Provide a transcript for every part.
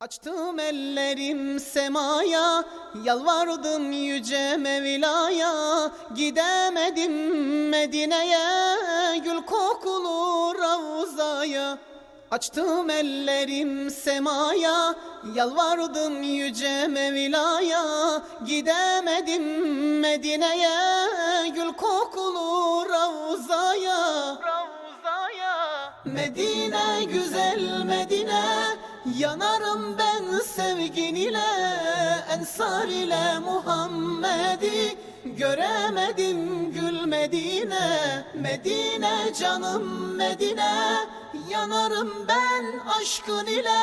Açtım ellerim semaya, yalvardım yüce Mevla'ya. Gidemedim Medine'ye, gül kokulu Ravza'ya. Açtım ellerim semaya, yalvardım yüce Mevla'ya. Gidemedim Medine'ye, gül kokulu Ravza'ya. Ravza'ya. Medine güzel Medine Yanarım ben sevgin ile Ensar ile Muhammed'i. Göremedim gül Medine Medine canım Medine. Yanarım ben aşkın ile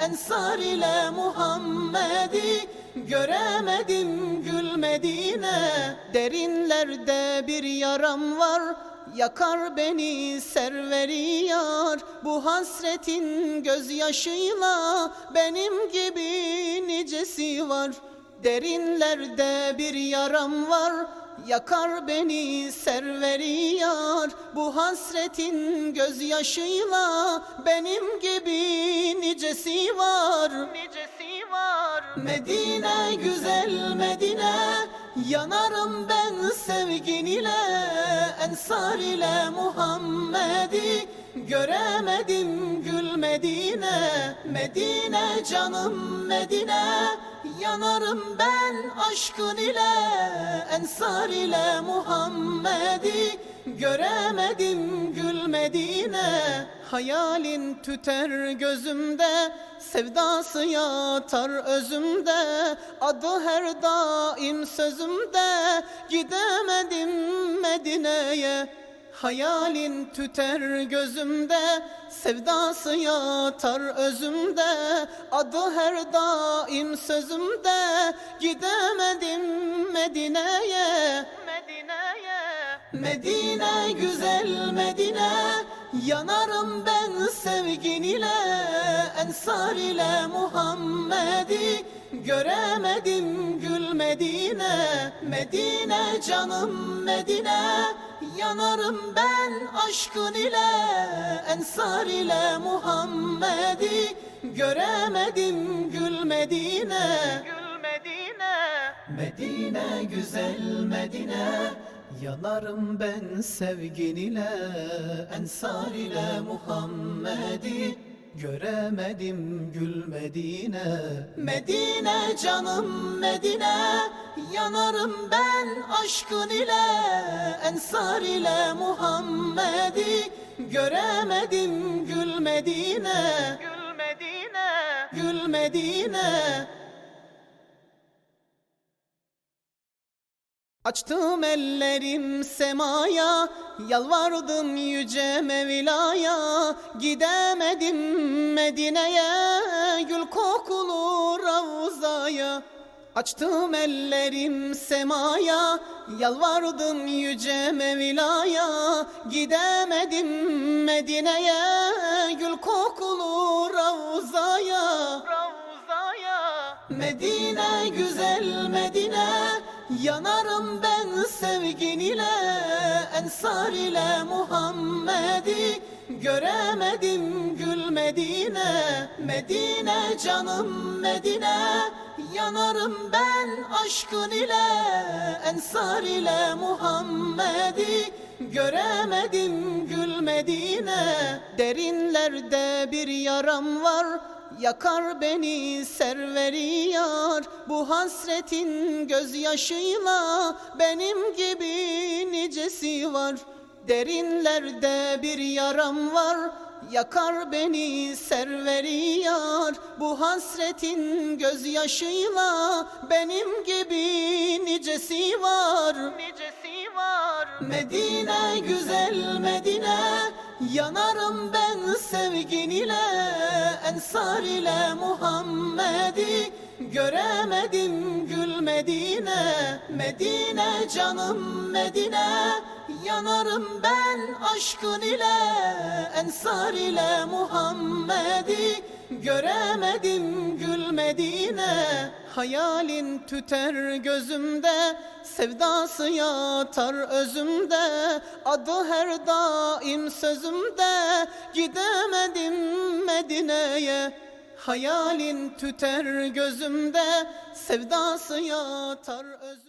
Ensar ile Muhammed'i. Göremedim gül Medine Derinlerde bir yaram var Yakar beni serveri yar Bu hasretin gözyaşıyla Benim gibi nicesi var. Derinlerde bir yaram var Yakar beni serveri yar Bu hasretin gözyaşıyla Benim gibi nicesi var. Nicesi var. Medine güzel Medine Yanarım ben sevgin ile Ensar ile Muhammed'i. Göremedim gül Medine Medine canım Medine. Yanarım ben aşkın ile Ensar ile Muhammed'i. Göremedim gül Medine Hayalin tüter gözümde Sevdası yatar özümde. Adı her daim sözümde. Gidemedim Medine'ye Hayalin tüter gözümde. Sevdası yatar özümde. Adı her daim sözümde. Gidemedim Medine'ye Medine'ye. Medine güzel Medine. Yanarım ben sevgin ile Ensar ile Muhammed'i Göremedim gül Medine. Medine canım Medine. Yanarım ben aşkın ile. Ensar ile Muhammed'i Göremedim gül Medine. Gül Medine. Medine güzel Medine. Yanarım ben sevgin ile. Ensar ile Muhammed'i Göremedim gül Medine. Medine canım Medine. Yanarım ben aşkın ile Ensar ile Muhammed'i. Göremedim gül Medine. Gül Medine. Gül Medine Açtım ellerim semaya, yalvardım yüce Mevla'ya. Gidemedim Medine'ye, gül kokulu Ravza'ya. Açtım ellerim semaya, yalvardım yüce Mevla'ya. Gidemedim Medine'ye, gül kokulu Ravza'ya. Medine güzel Medine Yanarım ben sevgin ile Ensar ile Muhammed'i Göremedim gül Medine Medine canım Medine. Yanarım ben aşkın ile Ensar ile Muhammed'i. Göremedim gül Medine Derinlerde bir yaram var. Yakar beni serveri yar Bu hasretin gözyaşıyla. Benim gibi nicesi var Derinlerde bir yaram var. Yakar beni serveri yar. Bu hasretin gözyaşıyla Benim gibi nicesi var. Nicesi var. Medine güzel Medine Yanarım ben sevgin ile Ensar ile Muhammed'i Göremedim gül Medine Medine canım Medine. Yanarım ben aşkın ile Ensar ile Muhammed'i. Göremedim gül Medine Hayalin tüter gözümde. Sevdası yatar özümde Adı her daim sözümde. Gidemedim Medine'ye Hayalin tüter gözümde Sevdası yatar özüm